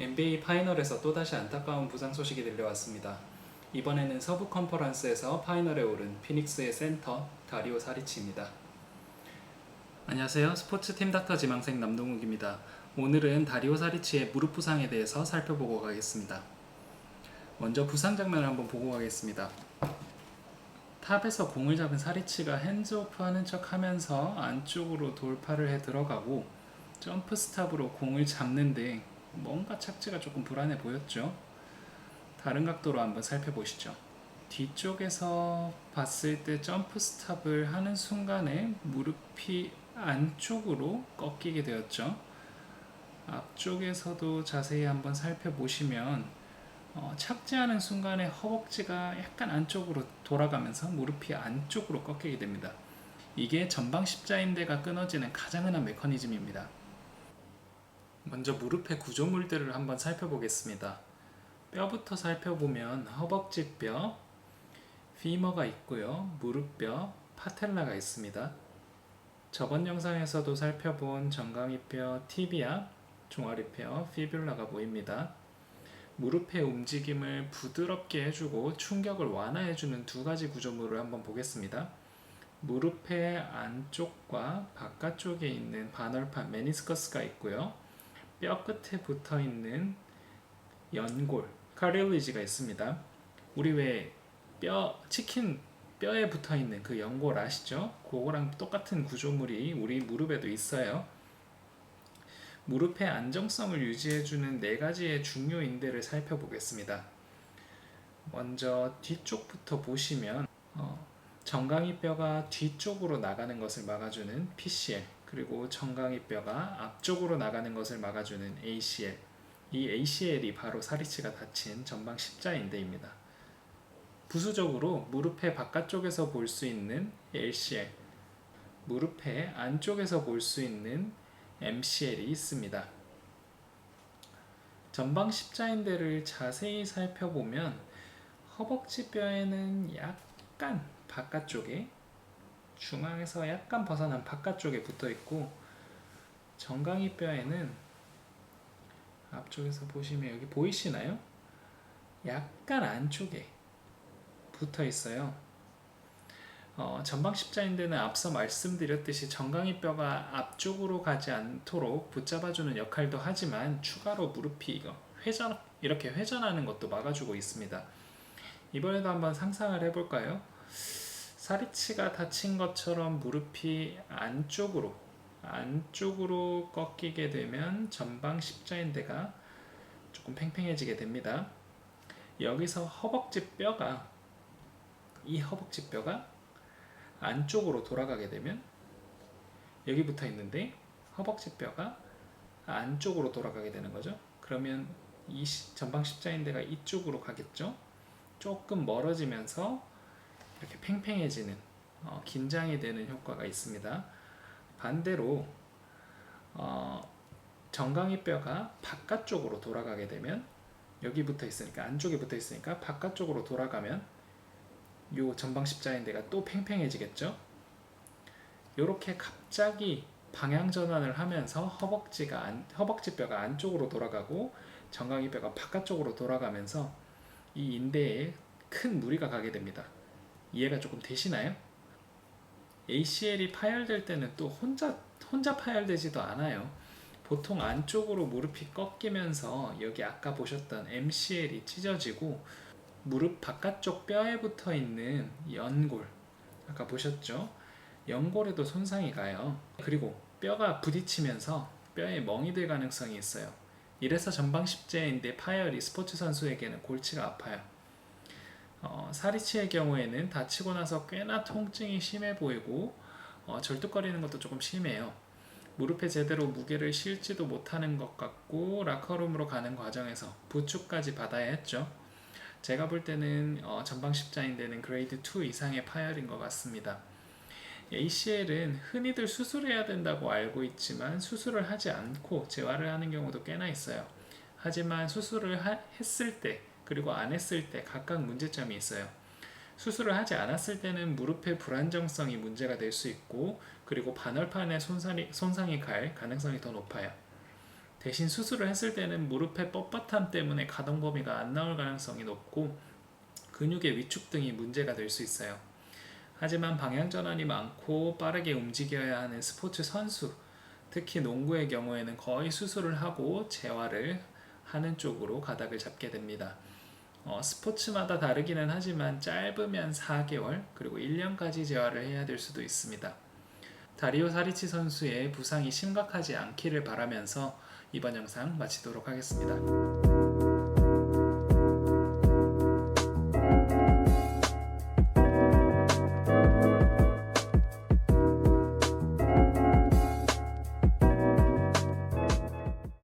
NBA 파이널에서 또다시 안타까운 부상 소식이 들려왔습니다. 이번에는 서부 컨퍼런스에서 파이널에 오른 피닉스의 센터 다리오 사리치입니다. 안녕하세요. 스포츠팀 닥터 지망생 남동욱입니다. 오늘은 다리오 사리치의 무릎 부상에 대해서 살펴보고 가겠습니다. 먼저 부상 장면을 한번 보고 가겠습니다. 탑에서 공을 잡은 사리치가 핸즈오프 하는 척 하면서 안쪽으로 돌파를 해 들어가고 점프 스탑으로 공을 잡는데 뭔가 착지가 조금 불안해 보였죠. 다른 각도로 한번 살펴보시죠. 뒤쪽에서 봤을 때 점프 스탑을 하는 순간에 무릎이 안쪽으로 꺾이게 되었죠. 앞쪽에서도 자세히 한번 살펴보시면 어, 착지하는 순간에 허벅지가 약간 안쪽으로 돌아가면서 무릎이 안쪽으로 꺾이게 됩니다. 이게 전방 십자인대가 끊어지는 가장 흔한 메커니즘입니다. 먼저 무릎의 구조물들을 한번 살펴보겠습니다. 뼈부터 살펴보면 허벅지 뼈, 피머가 있고요. 무릎뼈, 파텔라가 있습니다. 저번 영상에서도 살펴본 정강이뼈, 티비아, 종아리뼈, 피뷸라가 보입니다. 무릎의 움직임을 부드럽게 해주고 충격을 완화해주는 두 가지 구조물을 한번 보겠습니다. 무릎의 안쪽과 바깥쪽에 있는 반월판 메니스커스가 있고요. 뼈 끝에 붙어 있는 연골 카릴리지가 있습니다. 우리 왜 뼈 치킨 뼈에 붙어 있는 그 연골 아시죠? 그거랑 똑같은 구조물이 우리 무릎에도 있어요. 무릎의 안정성을 유지해주는 네 가지의 중요 인대를 살펴보겠습니다. 먼저 뒤쪽부터 보시면 어, 정강이 뼈가 뒤쪽으로 나가는 것을 막아주는 PCL 그리고 정강이 뼈가 앞쪽으로 나가는 것을 막아주는 ACL 이 ACL이 바로 사리치가 다친 전방 십자인대입니다. 부수적으로 무릎의 바깥쪽에서 볼 수 있는 LCL 무릎의 안쪽에서 볼 수 있는 MCL이 있습니다. 전방 십자인대를 자세히 살펴보면 허벅지 뼈에는 약간 바깥쪽에 중앙에서 약간 벗어난 바깥쪽에 붙어 있고 정강이 뼈에는 앞쪽에서 보시면 여기 보이시나요? 약간 안쪽에 붙어 있어요. 어, 전방 십자인대는 앞서 말씀드렸듯이 정강이 뼈가 앞쪽으로 가지 않도록 붙잡아주는 역할도 하지만 추가로 무릎이 이거 회전 이렇게 회전하는 것도 막아주고 있습니다. 이번에도 한번 상상을 해볼까요? 사리치가 다친 것처럼 무릎이 안쪽으로 안쪽으로 꺾이게 되면 전방 십자인대가 조금 팽팽해지게 됩니다. 여기서 허벅지 뼈가 이 허벅지 뼈가 안쪽으로 돌아가게 되면 여기 붙어 있는데 허벅지 뼈가 안쪽으로 돌아가게 되는 거죠. 그러면 이 전방 십자인대가 이쪽으로 가겠죠. 조금 멀어지면서 이렇게 팽팽해지는 어, 긴장이 되는 효과가 있습니다. 반대로 어, 정강이 뼈가 바깥쪽으로 돌아가게 되면 여기 붙어 있으니까 안쪽에 붙어 있으니까 바깥쪽으로 돌아가면 요 전방 십자인대가 또 팽팽해지겠죠. 이렇게 갑자기 방향 전환을 하면서 허벅지가 안, 허벅지 뼈가 안쪽으로 돌아가고 정강이 뼈가 바깥쪽으로 돌아가면서 이 인대에 큰 무리가 가게 됩니다. 이해가 조금 되시나요? ACL이 파열될 때는 또 혼자 혼자 파열되지도 않아요. 보통 안쪽으로 무릎이 꺾이면서 여기 아까 보셨던 MCL이 찢어지고 무릎 바깥쪽 뼈에 붙어 있는 연골 아까 보셨죠? 연골에도 손상이 가요. 그리고 뼈가 부딪히면서 뼈에 멍이 들 가능성이 있어요. 이래서 전방 십자인대 파열이 스포츠 선수에게는 골치가 아파요. 어, 사리치의 경우에는 다치고 나서 꽤나 통증이 심해 보이고 어, 절뚝거리는 것도 조금 심해요. 무릎에 제대로 무게를 실지도 못하는 것 같고 라커룸으로 가는 과정에서 부축까지 받아야 했죠. 제가 볼 때는 어, 전방 십자인대는 그레이드 2 이상의 파열인 것 같습니다. ACL은 흔히들 수술해야 된다고 알고 있지만 수술을 하지 않고 재활을 하는 경우도 꽤나 있어요. 하지만 수술을 하, 했을 때 그리고 안 했을 때 각각 문제점이 있어요. 수술을 하지 않았을 때는 무릎의 불안정성이 문제가 될 수 있고 그리고 반월판에 손상이, 손상이 갈 가능성이 더 높아요. 대신 수술을 했을 때는 무릎의 뻣뻣함 때문에 가동 범위가 안 나올 가능성이 높고 근육의 위축 등이 문제가 될 수 있어요. 하지만 방향 전환이 많고 빠르게 움직여야 하는 스포츠 선수, 특히 농구의 경우에는 거의 수술을 하고 재활을 하는 쪽으로 가닥을 잡게 됩니다. 어, 스포츠마다 다르기는 하지만 짧으면 4개월 그리고 1년까지 재활을 해야 될 수도 있습니다. 다리오 사리치 선수의 부상이 심각하지 않기를 바라면서 이번 영상 마치도록 하겠습니다.